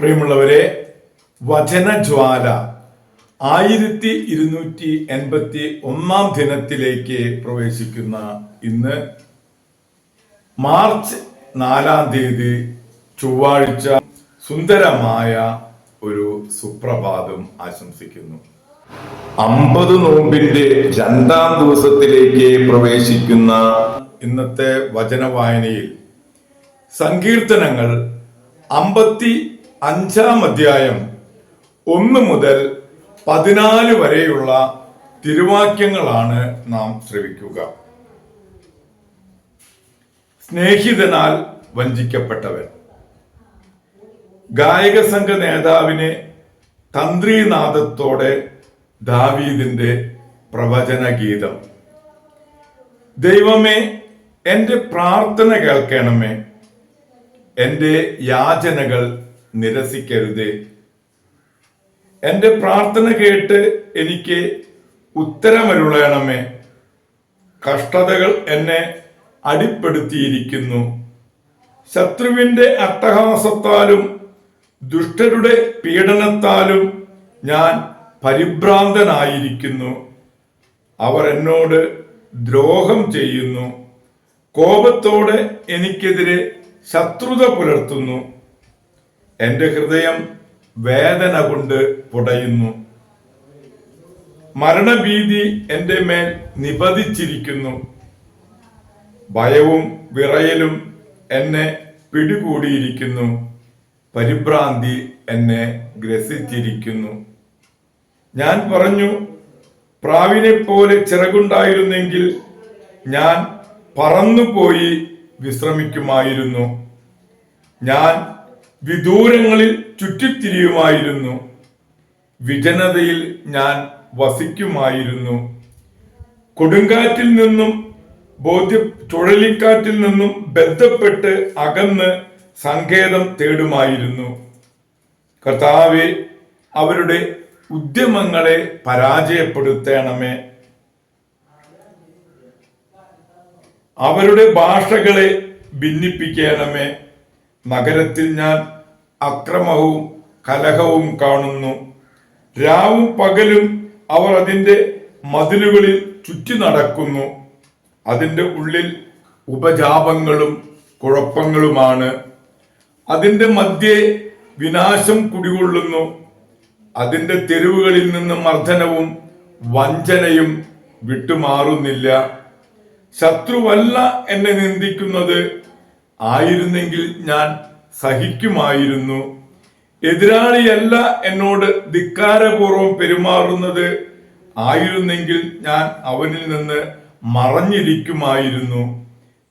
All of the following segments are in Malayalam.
പ്രിയമുള്ളവരെ വചനജ്വാല ആയിരത്തി ഇരുന്നൂറ്റി എൺപത്തി ഒന്നാം ദിനത്തിലേക്ക് പ്രവേശിക്കുന്ന ഇന്ന് മാർച്ച് നാലാം തീയതി ചൊവ്വാഴ്ച സുന്ദരമായ ഒരു സുപ്രഭാതം ആശംസിക്കുന്നു. അമ്പത് നോമ്പിന്റെ രണ്ടാം ദിവസത്തിലേക്ക് പ്രവേശിക്കുന്ന ഇന്നത്തെ വചന വായനയിൽ സങ്കീർത്തനങ്ങൾ അമ്പത്തി അഞ്ചാം അധ്യായം ഒന്ന് മുതൽ പതിനാല് വരെയുള്ള തിരുവാക്യങ്ങളാണ് നാം ശ്രവിക്കുക. സ്നേഹിതനാൽ വഞ്ചിക്കപ്പെട്ടവൻ. ഗായക സംഘ നേതാവിനെ തന്ത്രിനാഥത്തോടെ ദാവീദിന്റെ പ്രവചന ഗീതം ദൈവമേ എന്റെ പ്രാർത്ഥന കേൾക്കണമേ. എന്റെ യാചനകൾ നിരസിക്കരുതേ. എന്റെ പ്രാർത്ഥന കേട്ട് എനിക്ക് ഉത്തരമരുളയണമേ കഷ്ടതകൾ എന്നെ അടിപ്പെടുത്തിയിരിക്കുന്നു. ശത്രുവിന്റെ അട്ടഹാസത്താലും ദുഷ്ടരുടെ പീഡനത്താലും ഞാൻ പരിഭ്രാന്തനായിരിക്കുന്നു. അവർ എന്നോട് ദ്രോഹം ചെയ്യുന്നു. കോപത്തോടെ എനിക്കെതിരെ ശത്രുത പുലർത്തുന്നു. എന്റെ ഹൃദയം വേദന കൊണ്ട് പുടയുന്നു. മരണഭീതി എന്റെ മേൽ നിപതിച്ചിരിക്കുന്നു. ഭയവും വിറയലും എന്നെ പിടികൂടിയിരിക്കുന്നു. പരിഭ്രാന്തി എന്നെ ഗ്രസിച്ചിരിക്കുന്നു. ഞാൻ പറഞ്ഞു പ്രാവിനെ പോലെ ചിറകുണ്ടായിരുന്നെങ്കിൽ ഞാൻ പറന്നുപോയി വിശ്രമിക്കുമായിരുന്നു. ഞാൻ വിദൂരങ്ങളിൽ ചുറ്റിത്തിരിയുമായിരുന്നു. വിജനതയിൽ ഞാൻ വസിക്കുമായിരുന്നു. കൊടുങ്കാറ്റിൽ നിന്നും ബോധ്യ ചുഴലിക്കാറ്റിൽ നിന്നും ബന്ധപ്പെട്ട് അകന്ന് സങ്കേതം തേടുമായിരുന്നു. കർത്താവെ അവരുടെ ഉദ്യമങ്ങളെ പരാജയപ്പെടുത്തണമേ. അവരുടെ ഭാഷകളെ ഭിന്നിപ്പിക്കണമേ. നഗരത്തിൽ ഞാൻ അക്രമവും കലഹവും കാണുന്നു. രാവും പകലും അവർ അതിന്റെ മതിലുകളിൽ ചുറ്റി നടക്കുന്നു. അതിന്റെ ഉള്ളിൽ ഉപജാപങ്ങളും കുഴപ്പങ്ങളുമാണ്. അതിന്റെ മധ്യേ വിനാശം കുടികൊള്ളുന്നു. അതിന്റെ തെരുവുകളിൽ നിന്ന് മർദ്ദനവും വഞ്ചനയും വിട്ടുമാറുന്നില്ല. ശത്രുവല്ല എന്നെ നിന്ദിക്കുന്നത്. ആയിരുന്നെങ്കിൽ ഞാൻ സഹിക്കുമായിരുന്നു. എതിരാളിയല്ല എന്നോട് ധിക്കാരപൂർവം പെരുമാറുന്നത് ആയിരുന്നെങ്കിൽ ഞാൻ അവനിൽ നിന്ന് മറഞ്ഞിരിക്കുമായിരുന്നു.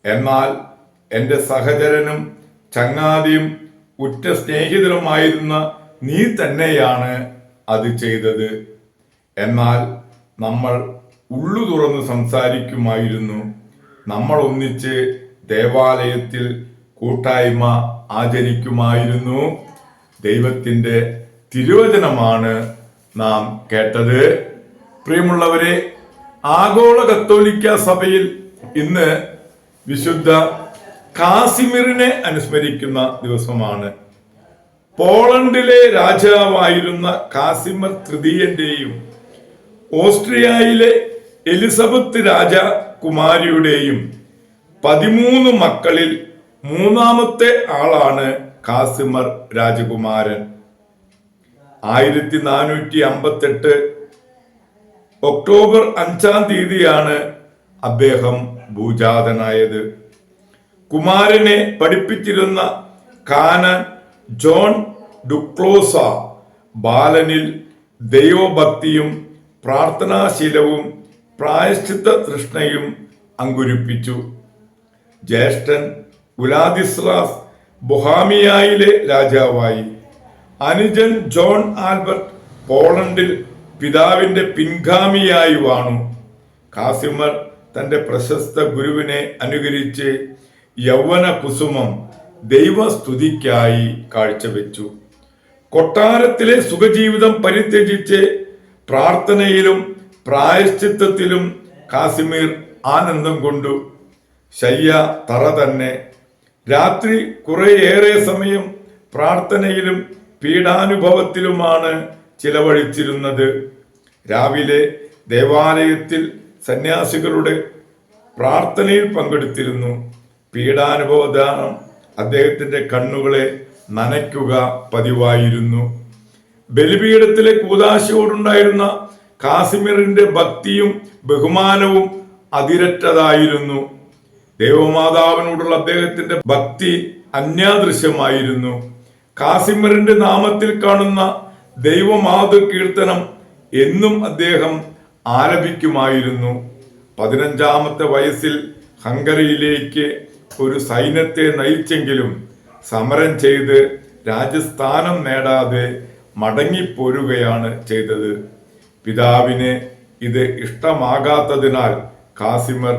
എന്നാൽ എന്റെ സഹചരനും ചങ്ങാതിയും ഉറ്റ സ്നേഹിതരുമായിരുന്ന നീ തന്നെയാണ് അത് ചെയ്തത്. എന്നാൽ നമ്മൾ ഉള്ളു തുറന്ന് സംസാരിക്കുമായിരുന്നു. നമ്മൾ ഒന്നിച്ച് ദേവാലയത്തിൽ കൂട്ടായ്മ ആചരിക്കുമായിരുന്നു. ദൈവത്തിന്റെ തിരുവചനമാണ് നാം കേട്ടത്. പ്രിയമുള്ളവരെ ആഗോള കത്തോലിക്ക സഭയിൽ ഇന്ന് വിശുദ്ധ കാസിമിറിനെ അനുസ്മരിക്കുന്ന ദിവസമാണ്. പോളണ്ടിലെ രാജാവായിരുന്ന കാസിമർ തൃതീയന്റെയും ഓസ്ട്രിയയിലെ എലിസബത്ത് രാജകുമാരിയുടെയും പതിമൂന്ന് മക്കളിൽ മൂന്നാമത്തെ ആളാണ് കാസിമർ രാജകുമാരൻ. ആയിരത്തി നാനൂറ്റി അമ്പത്തെട്ട് ഒക്ടോബർ അഞ്ചാം തീയതിയാണ് അദ്ദേഹം ഭൂജാതനായത്. കുമാരനെ പഠിപ്പിച്ചിരുന്ന കാനൻ ജോൺ ഡുക്ലോസ ബാലനിൽ ദൈവഭക്തിയും പ്രാർത്ഥനാശീലവും പ്രായശ്ചിത്ത തൃഷ്ണയും അങ്കുരിപ്പിച്ചു. ജ്യേഷ്ഠൻ ഉലാദിസ്ലാസ് ബൊഹാമിയായിലെ രാജാവായി. അനുജൻ ജോൺ ആൽബർട്ട് പോളണ്ടിൽ പിതാവിന്റെ പിൻഗാമിയായി വാണു. കാസിമർ തന്റെ പ്രശസ്ത ഗുരുവിനെ അനുകരിച്ച് യൗവന കുസുമം ദൈവസ്തുതിക്കായി കാഴ്ചവെച്ചു. കൊട്ടാരത്തിലെ സുഖജീവിതം പരിത്യജിച്ച് പ്രാർത്ഥനയിലും പ്രായശ്ചിത്തത്തിലും കാസിമീർ ആനന്ദം കൊണ്ടു ശയ്യ തറ തന്നെ. രാത്രി കുറേയേറെ സമയം പ്രാർത്ഥനയിലും പീഡാനുഭവത്തിലുമാണ് ചിലവഴിച്ചിരുന്നത്. രാവിലെ ദേവാലയത്തിൽ സന്യാസികളുടെ പ്രാർത്ഥനയിൽ പങ്കെടുത്തിരുന്നു. പീഡാനുഭവദാനം അദ്ദേഹത്തിന്റെ കണ്ണുകളെ നനയ്ക്കുക പതിവായിരുന്നു. ബലിപീഠത്തിലെ കൂതാശയോടുണ്ടായിരുന്ന കാസിമിറിന്റെ ഭക്തിയും ബഹുമാനവും അതിരറ്റതായിരുന്നു. ദേവമാതാവിനോടുള്ള അദ്ദേഹത്തിന്റെ ഭക്തി അന്യാദൃശ്യമായിരുന്നു. കാസിമറിന്റെ നാമത്തിൽ കാണുന്ന ദൈവമാതൃ കീർത്തനം എന്നും അദ്ദേഹം ആലപിക്കുമായിരുന്നു. പതിനഞ്ചാമത്തെ വയസ്സിൽ ഹംഗറിയിലേക്ക് ഒരു സൈന്യത്തെ നയിച്ചെങ്കിലും സമരം ചെയ്ത് രാജസ്ഥാനം നേടാതെ മടങ്ങിപ്പോരുകയാണ് ചെയ്തത്. പിതാവിന് ഇത് ഇഷ്ടമാകാത്തതിനാൽ കാസിമർ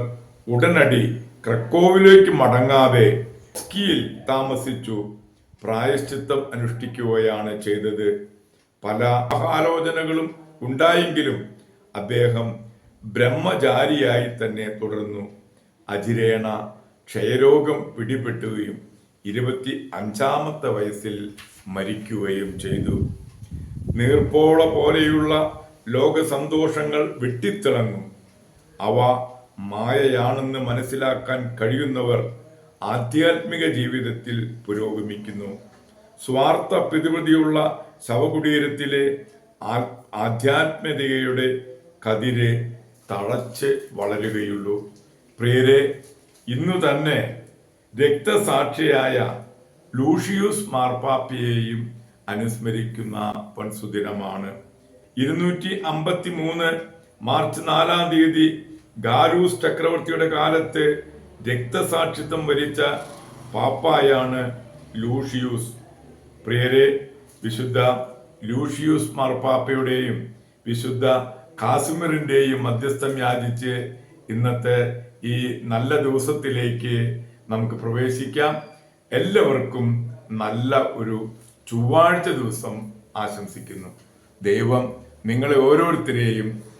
ഉടനടി ക്രക്കോവിലേക്ക് മടങ്ങാതെ സ്കിയിൽ താമസിച്ചു പ്രായശ്ചിത്തം അനുഷ്ഠിക്കുകയാണ് ചെയ്തത്. പല ആലോചനകളും ഉണ്ടായെങ്കിലും അദ്ദേഹം ബ്രഹ്മചാരിയായി തന്നെ തുടർന്നു. അജിരേണ ക്ഷയരോഗം പിടിപെട്ടുകയും ഇരുപത്തി അഞ്ചാമത്തെ വയസ്സിൽ മരിക്കുകയും ചെയ്തു. നീർപ്പോള പോലെയുള്ള ലോകസന്തോഷങ്ങൾ വെട്ടിത്തിളങ്ങും. അവ മായയാണെന്ന് മനസ്സിലാക്കാൻ കഴിയുന്നവർ ആധ്യാത്മിക ജീവിതത്തിൽ പുരോഗമിക്കുന്നു. സ്വാർത്ഥ പ്രതിപതിയുള്ള ശവകുടീരത്തിലെ ആധ്യാത്മികതയുടെ കതിരെ തളച്ച് വളരുകയുള്ളൂ. പ്രിയരെ ഇന്നു തന്നെ രക്തസാക്ഷിയായ ലൂഷിയൂസ് മാർപ്പാപ്പയെയും അനുസ്മരിക്കുന്ന പൺസുദിനമാണ് ഇരുന്നൂറ്റി അമ്പത്തി മൂന്ന് മാർച്ച് നാലാം തീയതി ഗാരൂസ് ചക്രവർത്തിയുടെ കാലത്ത് രക്തസാക്ഷിത്വം വരിച്ച പാപ്പായാണ് ലൂഷിയൂസ്. പ്രിയരെ വിശുദ്ധ ലൂഷിയൂസ് മാർപ്പാപ്പയുടെയും വിശുദ്ധ കാസിമറിന്റെയും മധ്യസ്ഥം യാചിച്ച് ഇന്നത്തെ ഈ നല്ല ദിവസത്തിലേക്ക് നമുക്ക് പ്രവേശിക്കാം. എല്ലാവർക്കും നല്ല ഒരു ചൊവ്വാഴ്ച ദിവസം ആശംസിക്കുന്നു. ദൈവം നിങ്ങളെ ഓരോരുത്തരെയും